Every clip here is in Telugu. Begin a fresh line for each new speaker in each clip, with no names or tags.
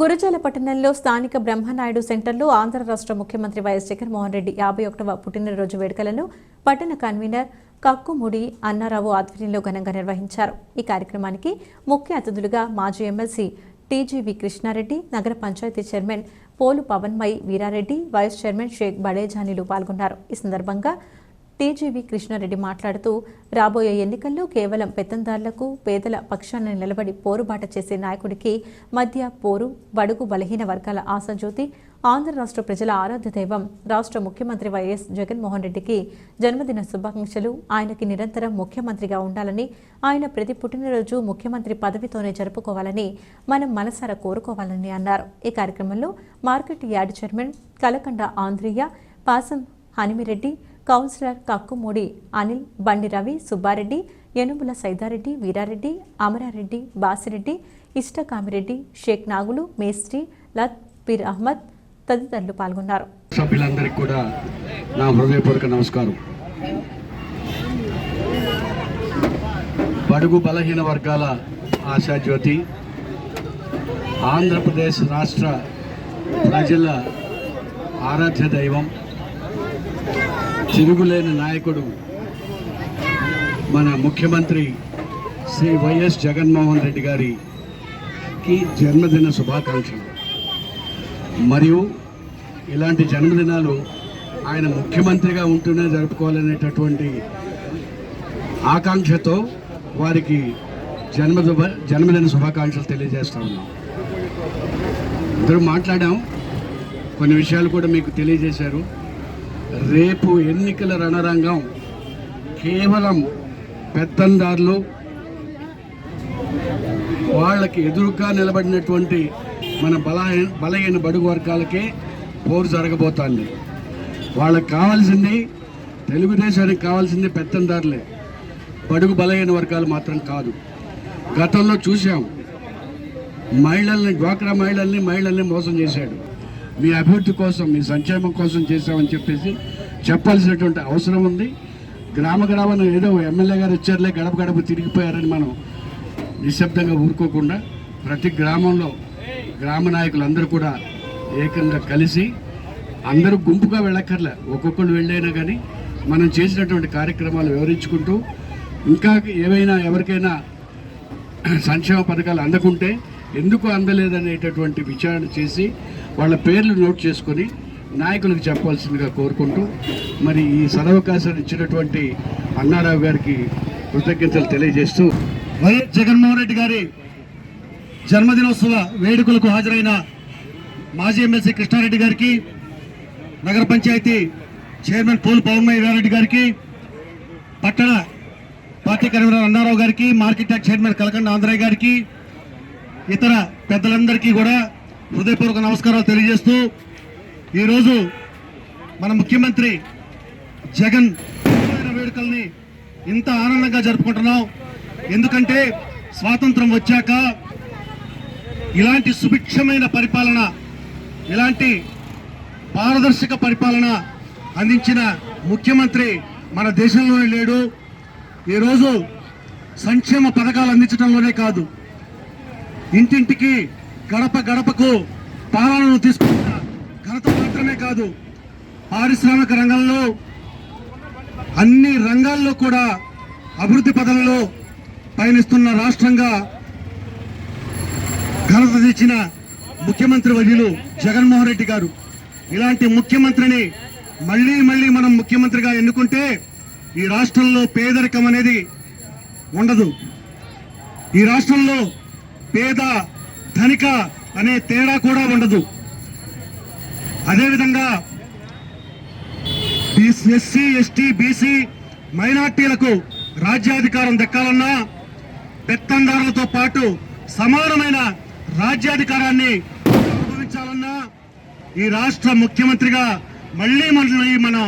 గురజాల పట్టణంలో స్థానిక బ్రహ్మనాయుడు సెంటర్లో ఆంధ్ర రాష్ట్ర ముఖ్యమంత్రి వైఎస్ జగన్మోహన్ రెడ్డి యాభై ఒకటవ పుట్టినరోజు వేడుకలను పట్టణ కన్వీనర్ కక్కుముడి అన్నారావు ఆధ్వర్యంలో ఘనంగా నిర్వహించారు. ఈ కార్యక్రమానికి ముఖ్య అతిథులుగా మాజీ MLC TGV Krishna Reddy Nagar Panchayat chairman Polu Pavanmay Veerareddy vice chairman Shaik బడేజానీలు పాల్గొన్నారు. ఈ సందర్భంగా టీజీవి కృష్ణారెడ్డి మాట్లాడుతూ రాబోయే ఎన్నికల్లో కేవలం పెత్తందారులకు పేదల పక్షాన నిలబడి పోరుబాట చేసే నాయకుడికి మధ్య పోరు బడుగు బలహీన వర్గాల ఆశాజ్యోతి ఆంధ్ర రాష్ట్ర ప్రజల ఆరాధ్య దైవం రాష్ట్ర ముఖ్యమంత్రి వైఎస్ జగన్మోహన్ రెడ్డికి జన్మదిన శుభాకాంక్షలు. ఆయనకి నిరంతరం ముఖ్యమంత్రిగా ఉండాలని ఆయన ప్రతి పుట్టినరోజు ముఖ్యమంత్రి పదవితోనే జరుపుకోవాలని మనం మనసారా కోరుకోవాలని అన్నారు. ఈ కార్యక్రమంలో మార్కెట్ యార్డ్ చైర్మన్ కలకండ ఆంధ్రియ పాసం హనిమిరెడ్డి కౌన్సిలర్ కక్కుమూడి అనిల్ బండి రవి సుబ్బారెడ్డి యనుముల సైదారెడ్డి వీరారెడ్డి అమరారెడ్డి బాసిరెడ్డి ఇష్టకామిరెడ్డి షేక్ నాగులు మేస్త్రి లత్ పీర్ అహ్మద్ తదితరులు పాల్గొన్నారు.
సభ్యులందరికీ కూడా నా హృదయపూర్వక నమస్కారం. బడుగు బలహీన వర్గాల ఆశాజ్యోతి ఆంధ్రప్రదేశ్ రాష్ట్ర ప్రజల ఆరాధ్య దైవం తిరుగులేని నాయకుడు మన ముఖ్యమంత్రి శ్రీ వైఎస్ జగన్మోహన్ రెడ్డి గారికి జన్మదిన శుభాకాంక్షలు. మరియు ఇలాంటి జన్మదినాలు ఆయన ముఖ్యమంత్రిగా ఉంటూనే జరుపుకోవాలనేటటువంటి ఆకాంక్షతో వారికి జన్మదిన జన్మదిన శుభాకాంక్షలు తెలియజేస్తా ఉన్నాం. ఇద్దరు మాట్లాడాం. కొన్ని విషయాలు కూడా మీకు తెలియజేశారు. రేపు ఎన్నికల రణరంగం కేవలం పెత్తందారులు వాళ్ళకి ఎదురుగా నిలబడినటువంటి మన బలహీన బలహీన బడుగు వర్గాలకే పోరు జరగబోతోంది. వాళ్ళకి కావాల్సింది తెలుగుదేశానికి కావాల్సింది పెత్తందారులే బడుగు బలహీన వర్గాలు మాత్రం కాదు. గతంలో చూసాం మహిళల్ని డ్వాక్రా మహిళల్ని మహిళల్ని మోసం చేశాడు. మీ అభివృద్ధి కోసం మీ సంక్షేమం కోసం చేశామని చెప్పేసి చెప్పాల్సినటువంటి అవసరం ఉంది. గ్రామ గ్రామం ఏదో ఎమ్మెల్యే గారు వచ్చారులే గడప గడప తిరిగిపోయారని మనం నిశ్శబ్దంగా ఊరుకోకుండా ప్రతి గ్రామంలో గ్రామ నాయకులందరూ కూడా ఏకంగా కలిసి అందరూ గుంపుగా వెళ్ళక్కర్లే. ఒక్కొక్కరు వెళ్ళైనా కానీ మనం చేసినటువంటి కార్యక్రమాలు వివరించుకుంటూ ఇంకా ఏవైనా ఎవరికైనా సంక్షేమ పథకాలు అందకుంటే ఎందుకు అందలేదనేటటువంటి విచారణ చేసి వాళ్ళ పేర్లు నోట్ చేసుకొని నాయకులకు చెప్పాల్సిందిగా కోరుకుంటూ మరి ఈ సదవకాశాన్ని ఇచ్చినటువంటి అన్నారావు గారికి కృతజ్ఞతలు తెలియజేస్తూ
వైఎస్ జగన్మోహన్ రెడ్డి గారి జన్మదినోత్సవ వేడుకలకు హాజరైన మాజీ ఎమ్మెల్సీ కృష్ణారెడ్డి గారికి నగర పంచాయతీ చైర్మన్ పోల్ పవన్మయ్య వీరారెడ్డి గారికి పట్టణ పార్టీ కన్వీనర్ అన్నారావు గారికి market yard chairman Kalakanda Andhraiah గారికి ఇతర పెద్దలందరికీ కూడా హృదయపూర్వక నమస్కారాలు తెలియజేస్తూ ఈరోజు మన ముఖ్యమంత్రి జగన్ వేడుకల్ని ఇంత ఆనందంగా జరుపుకుంటున్నాం. ఎందుకంటే స్వాతంత్రం వచ్చాక ఇలాంటి సుభిక్షమైన పరిపాలన ఇలాంటి పారదర్శక పరిపాలన అందించిన ముఖ్యమంత్రి మన దేశంలోనే లేడు. ఈరోజు సంక్షేమ పథకాలు అందించడంలోనే కాదు. ఇంటింటికి గడప గడపకు పాలనను తీసుకుంటున్న ఘనత మాత్రమే కాదు పారిశ్రామిక రంగంలో అన్ని రంగాల్లో కూడా అభివృద్ధి పదంలో పయనిస్తున్న రాష్ట్రంగా ఘనత తెచ్చిన ముఖ్యమంత్రి వర్యులు జగన్మోహన్ రెడ్డి గారు. ఇలాంటి ముఖ్యమంత్రిని మళ్ళీ మళ్ళీ మనం ముఖ్యమంత్రిగా ఎన్నుకుంటే ఈ రాష్ట్రంలో పేదరికం అనేది ఉండదు. ఈ రాష్ట్రంలో పేద ధనిక అనే తేడా కూడా ఉండదు. అదేవిధంగా ఎస్సీ ఎస్టీ బీసీ మైనార్టీలకు రాజ్యాధికారం దక్కాలన్నా పెత్తందారులతో పాటు సమానమైన రాజ్యాధికారాన్ని అనుభవించాలన్నా ఈ రాష్ట్ర ముఖ్యమంత్రిగా మళ్ళీ మళ్ళీ మనం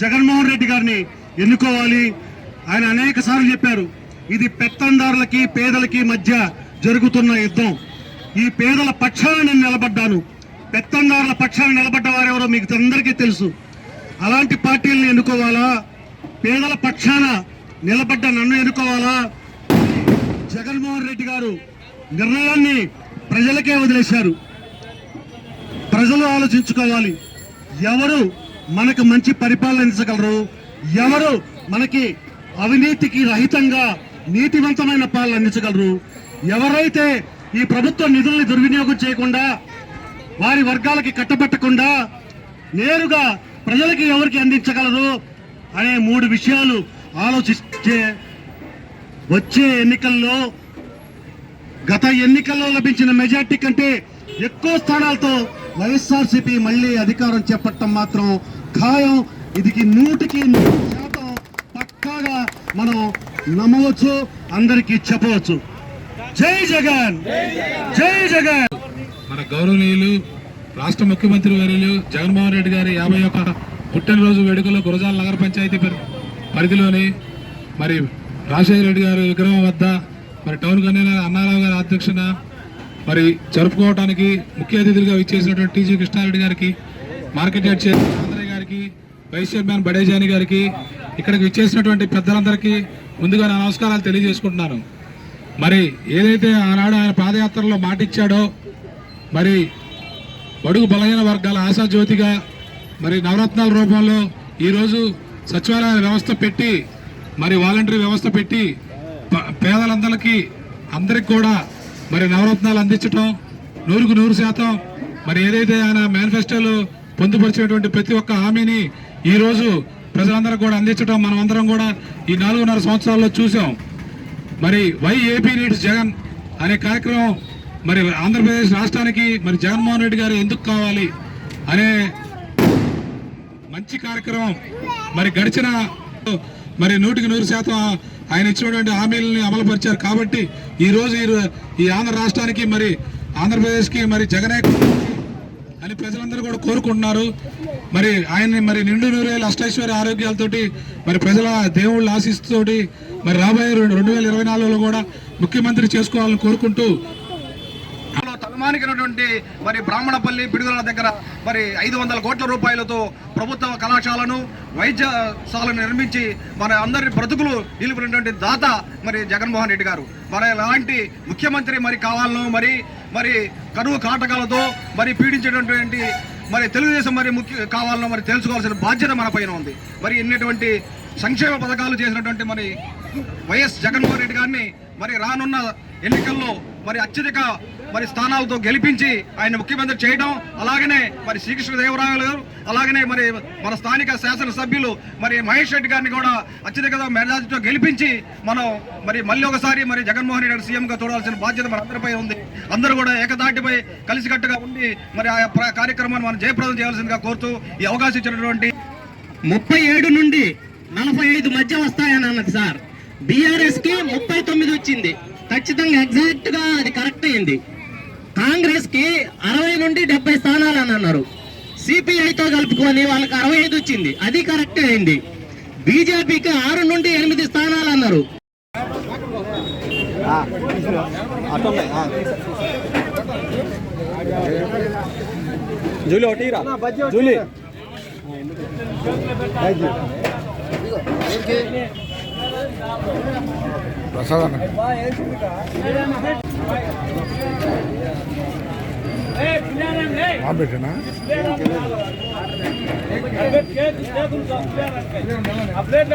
జగన్మోహన్ రెడ్డి గారిని ఎన్నుకోవాలి. ఆయన అనేక సార్లు చెప్పారు. ఇది పెత్తందారులకి పేదలకి మధ్య జరుగుతున్న యుద్ధం. ఈ పేదల పక్షాన నేను నిలబడ్డాను. పెత్తందారుల పక్షాన నిలబడ్డ వారెవరో మీకు అందరికీ తెలుసు. అలాంటి పార్టీలను ఎన్నుకోవాలా? పేదల పక్షాన నిలబడ్డ నన్ను ఎన్నుకోవాలా? జగన్మోహన్ రెడ్డి గారు నిర్ణయాన్ని ప్రజలకే వదిలేశారు. ప్రజలు ఆలోచించుకోవాలి. ఎవరు మనకు మంచి పరిపాలన అందించగలరు ఎవరు మనకి అవినీతికి రహితంగా నీతివంతమైన పాలన అందించగలరు? ఎవరైతే ఈ ప్రభుత్వ నిధుల్ని దుర్వినియోగం చేయకుండా వారి వర్గాలకి కట్టబెట్టకుండా నేరుగా ప్రజలకి ఎవరికి అందించగలరు అనే మూడు విషయాలు ఆలోచిస్తే వచ్చే ఎన్నికల్లో గత ఎన్నికల్లో లభించిన మెజార్టీ కంటే ఎక్కువ స్థానాలతో వైఎస్ఆర్సీపీ మళ్ళీ అధికారం చేపట్టడం మాత్రం ఖాయం. ఇది నూటికి నూరు శాతం పక్కాగా మనం నమ్మవచ్చు అందరికీ చెప్పవచ్చు. జై జగన్! జై జగన్!
మన గౌరవనీయులు రాష్ట్ర ముఖ్యమంత్రి వర్యులు జగన్మోహన్ రెడ్డి గారి యాభై ఒక్క పుట్టినరోజు వేడుకలో గురజాల నగర పంచాయతీ పరి- పరిధిలోని మరి రాజశేఖర రెడ్డి గారి విగ్రహం వద్ద మరి టౌన్ కన్వీనర్ అన్నారావు గారి అధ్యక్షన మరి జరుపుకోవడానికి ముఖ్య అతిథులుగా ఇచ్చేసినటువంటి టీజీ కృష్ణారెడ్డి గారికి మార్కెట్ యాడ్ చైర్మన్ ఆంధ్రయ్య గారికి వైస్ చైర్మన్ బడేజాని గారికి ఇక్కడికి ఇచ్చేసినటువంటి పెద్దలందరికీ ముందుగా నా నమస్కారాలు తెలియజేసుకుంటున్నాను. మరి ఏదైతే ఆనాడు ఆయన పాదయాత్రలో మాటిచ్చాడో మరి బడుగు బలహీన వర్గాల ఆశాజ్యోతిగా మరి నవరత్నాల రూపంలో ఈరోజు సచివాలయ వ్యవస్థ పెట్టి మరి వాలంటరీ వ్యవస్థ పెట్టి పేదలందరికీ అందరికి కూడా మరి నవరత్నాలు అందించటం నూరుకు నూరు శాతం. మరి ఏదైతే ఆయన మేనిఫెస్టోలో పొందుపరిచినటువంటి ప్రతి ఒక్క హామీని ఈరోజు ప్రజలందరూ కూడా అందించడం మనం అందరం కూడా ఈ నాలుగున్నర సంవత్సరాల్లో చూసాం మరి వై ఏపీ నీడ్స్ జగన్ అనే కార్యక్రమం మరి ఆంధ్రప్రదేశ్ రాష్ట్రానికి మరి జగన్మోహన్ రెడ్డి గారు ఎందుకు కావాలి అనే మంచి కార్యక్రమం మరి గడిచిన మరి నూటికి నూరు శాతం ఆయన ఇచ్చినటువంటి హామీలని అమలుపరిచారు కాబట్టి ఈ రోజు ఈ ఈ ఆంధ్ర రాష్ట్రానికి మరి ఆంధ్రప్రదేశ్కి మరి జగనే అని ప్రజలందరూ కూడా కోరుకుంటున్నారు. మరి ఆయన్ని మరి నిండు నూరేళ్ళు అష్టైశ్వర్య ఆరోగ్యాలతోటి మరి ప్రజల దేవుళ్ళ ఆశీస్సుతోటి మరి రాబోయే రెండు రెండు వేల ఇరవై నాలుగులో కూడా ముఖ్యమంత్రి చేసుకోవాలని కోరుకుంటూ
తలమానికినటువంటి మరి బ్రాహ్మణపల్లి పిడుగుల దగ్గర మరి ఐదు వందల కోట్ల రూపాయలతో ప్రభుత్వ కళాశాలను వైద్యశాలను నిర్మించి మన అందరి బ్రతుకులు నిలిపినటువంటి దాత మరి జగన్మోహన్ రెడ్డి గారు. మరి అలాంటి ముఖ్యమంత్రి మరి కావాలను మరి మరి కరువు కాటకాలతో మరి పీడించేటటువంటి మరి తెలుగుదేశం మరి ముఖ్య కావాలనో మరి తెలుసుకోవాల్సిన బాధ్యత మన పైన ఉంది. మరి ఎన్నటువంటి సంక్షేమ పథకాలు చేసినటువంటి మరి వైఎస్ జగన్మోహన్ రెడ్డి గారిని మరి రానున్న ఎన్నికల్లో మరి అత్యధిక మరి స్థానాలతో గెలిపించి ఆయన ముఖ్యమంత్రి చేయడం అలాగనే మరి శ్రీకృష్ణదేవరాయలు గారు అలాగనే మరి మన స్థానిక శాసనసభ్యులు మరి మహేష్ రెడ్డి గారిని కూడా అత్యధిక మెజార్టీతో గెలిపించి మనం మరి మళ్ళీ ఒకసారి మరి జగన్మోహన్ రెడ్డి గారు సీఎంగా చూడాల్సిన బాధ్యత మన అందరిపై ఉంది. అందరూ కూడా ఏకదాటిపై కలిసికట్టుగా ఉండి మరి ఆ ప్ర- కార్యక్రమాన్ని మనం జయప్రదం చేయాల్సిందిగా కోరుతూ ఈ అవకాశం ఇచ్చినటువంటి
ముప్పై ఏడు నుండి నలభై ఐదు మధ్య వస్తాయని అన్నది సార్. బీఆర్ఎస్కి ముప్పై తొమ్మిది వచ్చింది. ఖచ్చితంగా ఎగ్జాక్ట్గా అది కరెక్ట్ అయింది. కాంగ్రెస్కి అరవై నుండి డెబ్బై స్థానాలు అని అన్నారు. సిపిఐతో కలుపుకొని వాళ్ళకి అరవై ఐదు వచ్చింది. అది కరెక్ట్ అయింది. బీజేపీకి ఆరు నుండి ఎనిమిది స్థానాలు అన్నారు.
అప్డేట్